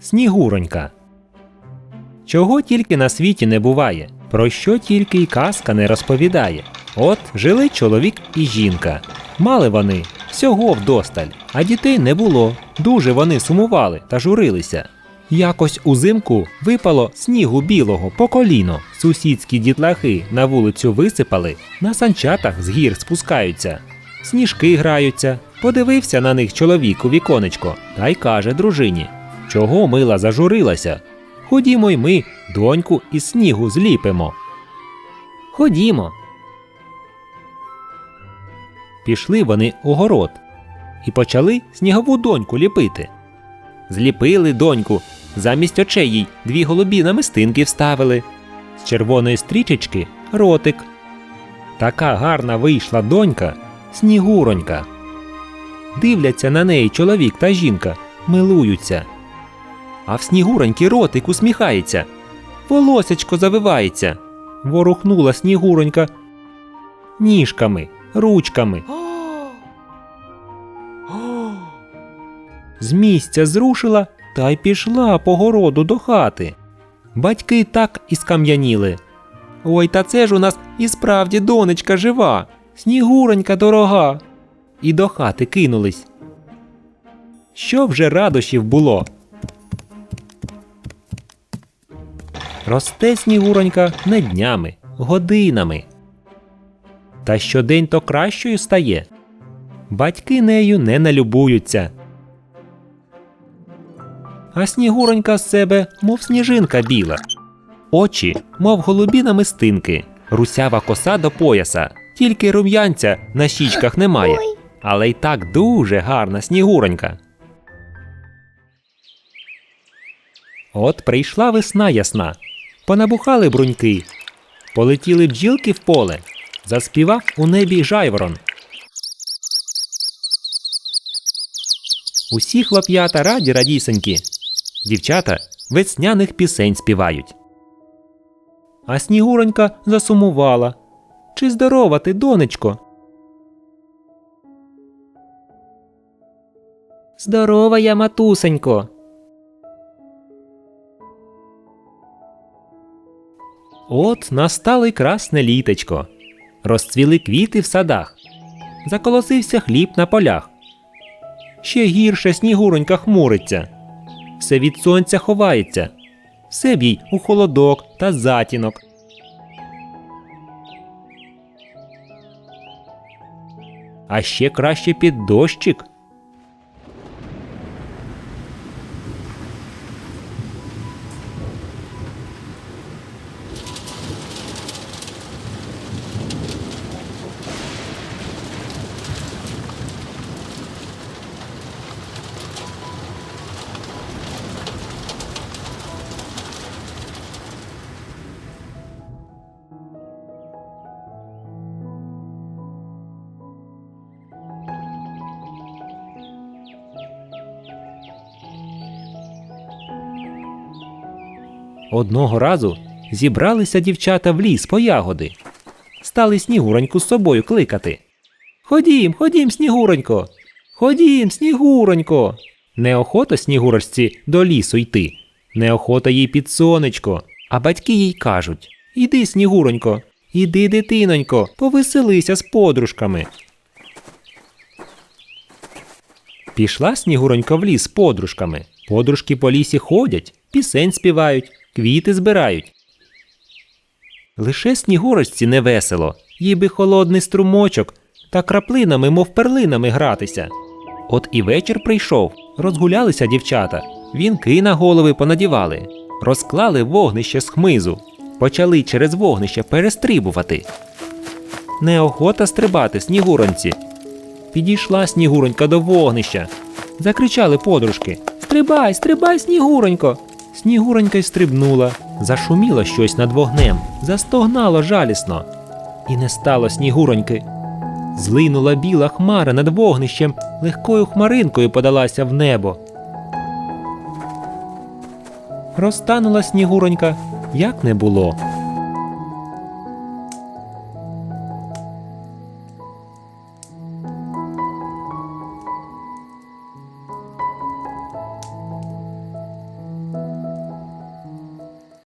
Снігуронька. Чого тільки на світі не буває, про що тільки й казка не розповідає. От жили чоловік і жінка. Мали вони всього вдосталь, а дітей не було. Дуже вони сумували та журилися. Якось узимку випало снігу білого по коліно. Сусідські дітлахи на вулицю висипали, на санчатах з гір спускаються. Сніжки граються. Подивився на них чоловік у віконечко та й каже дружині: Чого мила зажурилася? Ходімо й ми, доньку із снігу зліпимо. Ходімо. Пішли вони у город і почали снігову доньку ліпити. Зліпили доньку, замість очей їй дві голубі намистинки вставили, з червоної стрічечки ротик. Така гарна вийшла донька, снігуронька. Дивляться на неї чоловік та жінка, милуються. А в снігуроньки ротик усміхається, волосячко завивається. Ворухнула снігуронька ніжками, ручками. З місця зрушила та й пішла по городу до хати. Батьки так і скам'яніли. Ой, та це ж у нас і справді донечка жива, снігуронька дорога. І до хати кинулись. Що вже радощів було? Росте снігуронька не днями, годинами. Та щодень то кращою стає. Батьки нею не налюбуються. А снігуронька з себе, мов сніжинка біла. Очі, мов голубі намистинки, русява коса до пояса, тільки рум'янця на щічках немає. Але й так дуже гарна снігуронька. От прийшла весна ясна. Понабухали бруньки, полетіли бджілки в поле, заспівав у небі жайворон. Усі хлоп'ята раді радісенькі, дівчата весняних пісень співають. А снігуронька засумувала. Чи здорова ти, донечко? Здорова я, матусенько. От настало й красне літечко. Розцвіли квіти в садах. Заколосився хліб на полях. Ще гірше снігуронька хмуриться. Все від сонця ховається. Все бій у холодок та затінок. А ще краще під дощик. Одного разу зібралися дівчата в ліс по ягоди. Стали снігуроньку з собою кликати. Ходім, ходім, снігуронько. Ходім, снігуронько. Неохота снігурочці до лісу йти. Неохота їй під сонечко. А батьки їй кажуть: Іди, снігуронько, іди, дитинонько, повеселися з подружками. Пішла снігуронька в ліс з подружками. Подружки по лісі ходять, пісень співають, квіти збирають. Лише снігурочці невесело, їй би холодний струмочок та краплинами, мов перлинами гратися. От і вечір прийшов, розгулялися дівчата, вінки на голови понадівали, розклали вогнище з хмизу, почали через вогнище перестрибувати. Неохота стрибати снігуронці. Підійшла снігуронька до вогнища. Закричали подружки Стрибай, стрибай, снігуронько. Снігуронька й стрибнула, зашуміло щось над вогнем, застогнало жалісно. І не стало снігуроньки. Злинула біла хмара над вогнищем, легкою хмаринкою подалася в небо. Розтанула снігуронька, як не було.